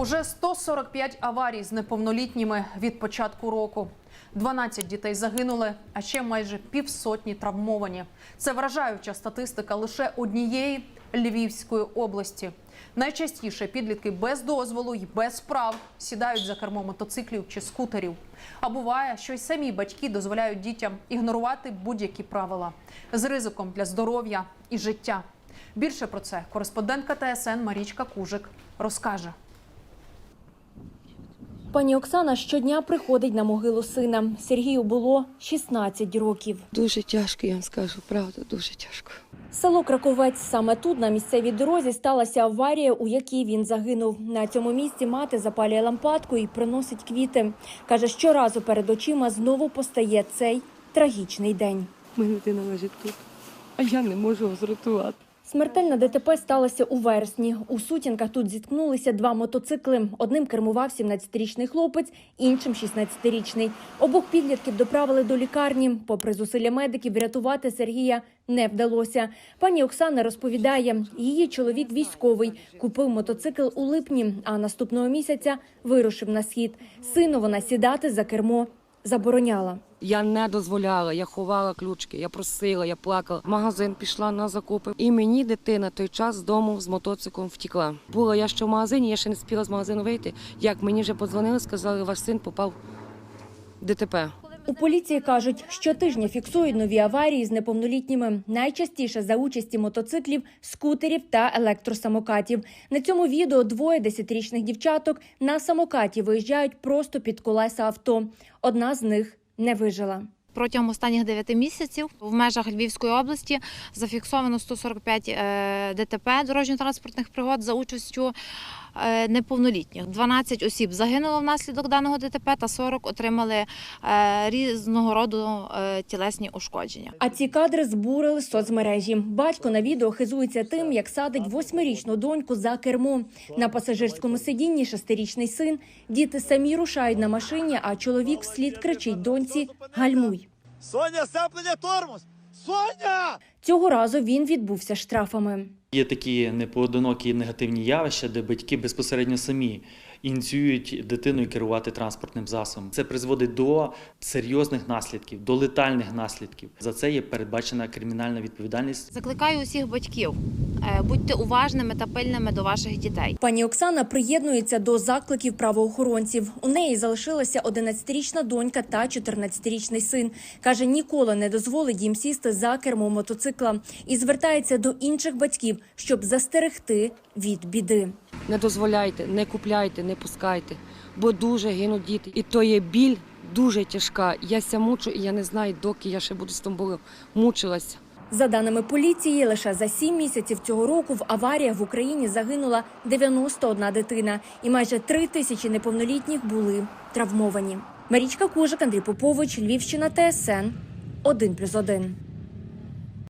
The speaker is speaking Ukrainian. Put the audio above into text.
Уже 145 аварій з неповнолітніми від початку року. 12 дітей загинули, а ще майже півсотні травмовані. Це вражаюча статистика лише однієї Львівської області. Найчастіше підлітки без дозволу й без прав сідають за кермо мотоциклів чи скутерів. А буває, що й самі батьки дозволяють дітям ігнорувати будь-які правила з ризиком для здоров'я і життя. Більше про це кореспондентка ТСН Марічка Кужик розкаже. Пані Оксана щодня приходить на могилу сина. Сергію було 16 років. Дуже тяжко, я вам скажу, правда, дуже тяжко. Село Краковець саме тут, на місцевій дорозі, сталася аварія, у якій він загинув. На цьому місці мати запалює лампадку і приносить квіти. Каже, щоразу перед очима знову постає цей трагічний день. Моя дитина лежить тут, а я не можу його зрятувати. Смертельна ДТП сталася у вересні. У сутінках тут зіткнулися два мотоцикли. Одним кермував 17-річний хлопець, іншим 16-річний. Обох підлітків доправили до лікарні. Попри зусилля медиків, врятувати Сергія не вдалося. Пані Оксана розповідає, її чоловік військовий купив мотоцикл у липні, а наступного місяця вирушив на схід. Сину вона сідати за кермо забороняла. Я не дозволяла, я ховала ключки, я просила, я плакала. Магазин пішла на закупи. І мені дитина той час з дому з мотоциклом втікла. Була я ще в магазині, я ще не спіла з магазину вийти. Як мені вже подзвонили, сказали, ваш син попав в ДТП. У поліції кажуть, щотижня фіксують нові аварії з неповнолітніми. Найчастіше за участі мотоциклів, скутерів та електросамокатів. На цьому відео двоє десятирічних дівчаток на самокаті виїжджають просто під колеса авто. Одна з них не вижила. Протягом останніх 9 місяців в межах Львівської області зафіксовано 145 е, ДТП дорожньо-транспортних пригод за участю неповнолітніх. 12 осіб загинуло внаслідок даного ДТП та 40 отримали е, різного роду е, тілесні ушкодження. А ці кадри збурили соцмережі. Батько на відео хизується тим, як садить восьмирічну доньку за кермо. На пасажирському сидінні шестирічний син. Діти самі рушають на машині, а чоловік вслід кричить доньці «Гальмуй». Соня, сцеплення тормоз! Соня! Цього разу він відбувся штрафами. Є такі непоодинокі негативні явища, де батьки безпосередньо самі ініціюють дитину керувати транспортним засобом. Це призводить до серйозних наслідків, до летальних наслідків. За це є передбачена кримінальна відповідальність. Закликаю усіх батьків, будьте уважними та пильними до ваших дітей. Пані Оксана приєднується до закликів правоохоронців. У неї залишилася 11-річна донька та 14-річний син. Каже, ніколи не дозволить їм сісти за кермо мотоцикла і звертається до інших батьків, щоб застерегти від біди. Не дозволяйте, не купляйте, не пускайте, бо дуже гинуть діти. І то є біль дуже тяжка. Я ся мучу, і я не знаю, доки я ще буду з тобою мучилася. За даними поліції, лише за сім місяців цього року в аваріях в Україні загинула 91 дитина, і майже три тисячі неповнолітніх були травмовані. Марічка Кужик, Андрій Попович, Львівщина, ТСН 1+,1.